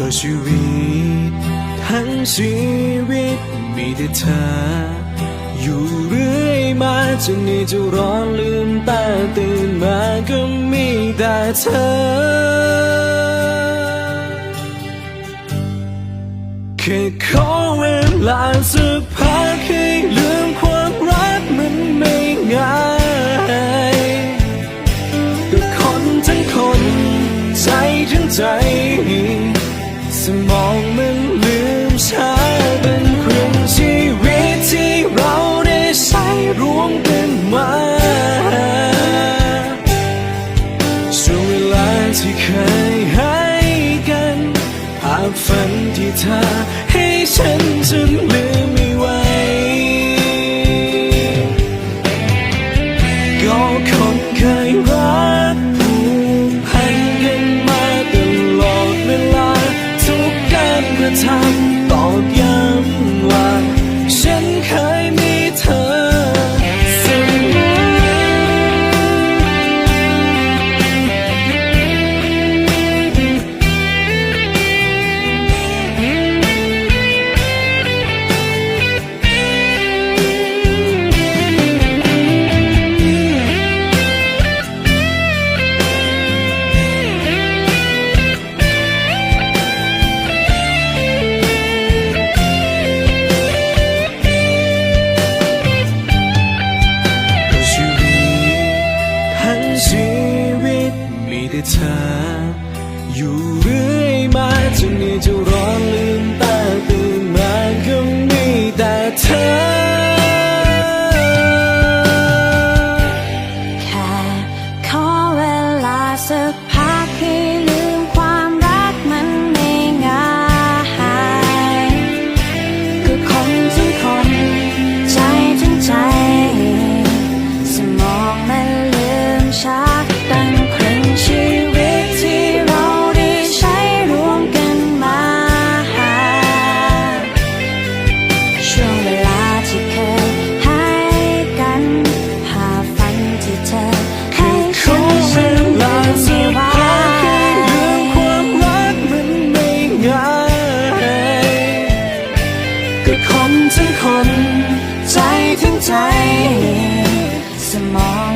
ก็ชีวิต ทั้งชีวิตมีแต่เธอ อยู่เรื่อยมาจนนี่จะร้อนลืมตาตื่นมาก็มีแต่เธอ แค่ขอเวลาสักพัก เคยรักผูกพันกันมาตลอดเวลาทุกการกระทำ เรื่อยมาจนนี่จะร้อนลือ ใจสมอง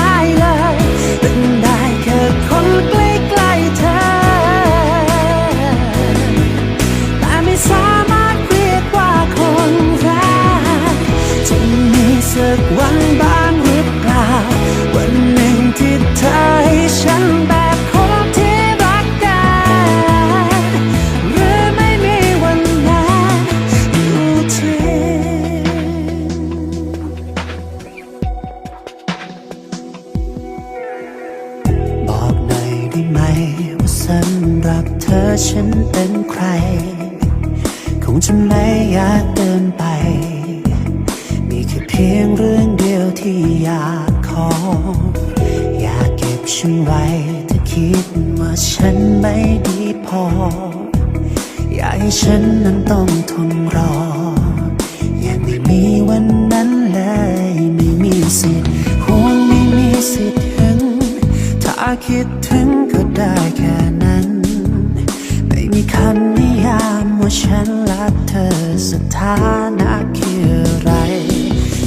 ้ ที่เธอให้ฉันแบบคนที่รักกันหรือไม่มีวันนั้นอยู่ที่บอกหน่อยได้ไหมว่าสำหรับเธอฉันเป็นใคร คงจะไม่อยากเดินไป มีแค่เพียงเรื่องเดียวที่อยากขอ ฉันไว้ถ้าคิดว่าฉันไม่ดีพอ อยากให้ฉันนั้นต้องทนรอ ยังไม่มีวันนั้นเลย ไม่มีสิทธิ์ห่วงไม่มีสิทธิ์ถึง ถ้าคิดถึงก็ได้แค่นั้น ไม่มีคำนิยามว่าฉันรักเธอสถานะคืออะไร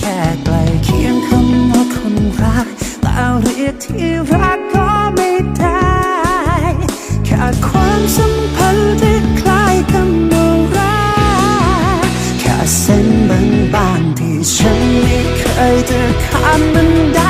แค่ใกลเคียงคำว่าคนรักแต่เรี จะ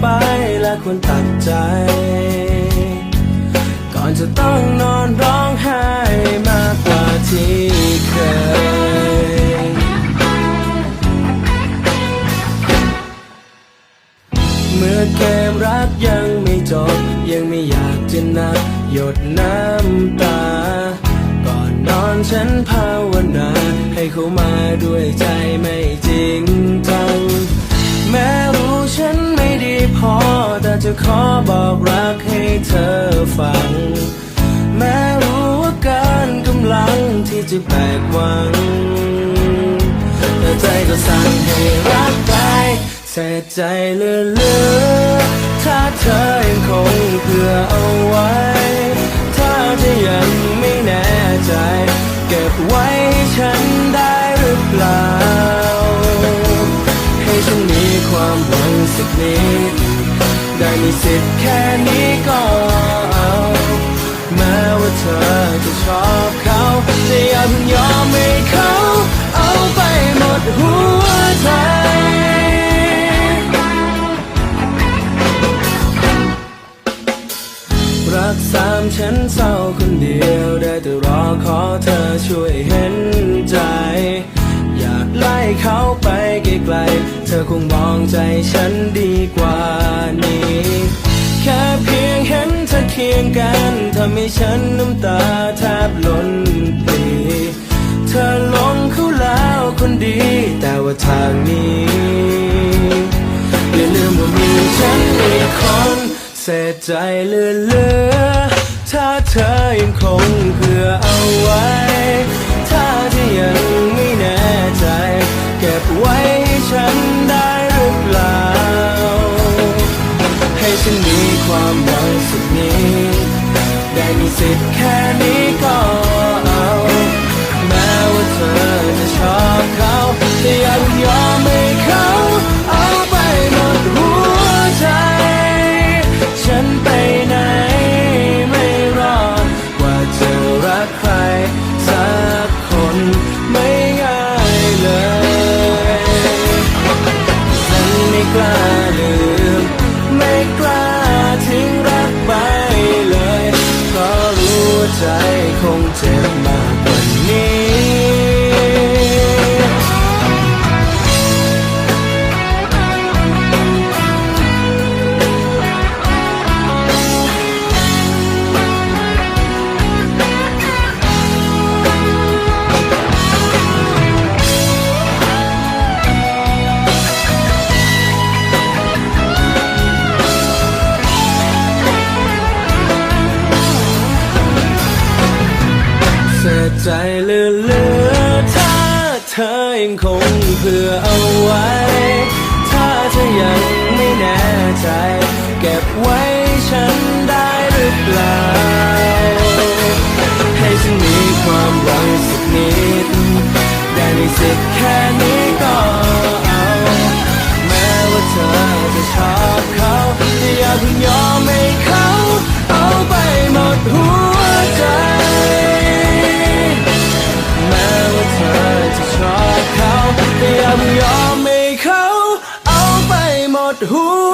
ไปและควรตัดใจ ก่อนจะต้องนอนร้องไห้มากกว่าที่เคย เมื่อเกมรักยังไม่จบ ยังไม่อยากจะนับหยดน้ำตา ก่อนนอนฉันภาวนา ให้เขามาด้วยใจไม่จริงจัง จะขอบอกรักให้เธอฟัง แม้รู้ว่ากินกำลังที่จะแบกหวังแต่ใจก็สั่งให้รักไปเสียใจเหลือถ้าเธอยังคงเผื่อเอาไว้ ถ้าเธอยังไม่แน่ใจ เก็บไว้ให้ฉันได้หรือเปล่า ให้ฉันมีความหวังสักนิด ได้มีสิทธิ์แค่นี้ก็เอา แม้ว่าเธอจะชอบเขาแต่อย่าเพิ่งยอมให้เขา เอาไปหมดหัวใจรักสามฉันเศร้าคนเดียวได้แต่รอขอเธอช่วยเห็น กล เธอคงมองใจฉันดีกว่านี้ แค่เพียงเห็นเธอเคียงกันทำให้ฉันน้ำตาแทบหล่นปีเธอลงเขาแล้วคนดี แต่ว่าทางนี้อย่าลืมว่ามีฉันอีกคนเสียใจเลือเลือถ้าเธอยังคงเพื่อเอาไว้ music เพื่อเอาไว้ But who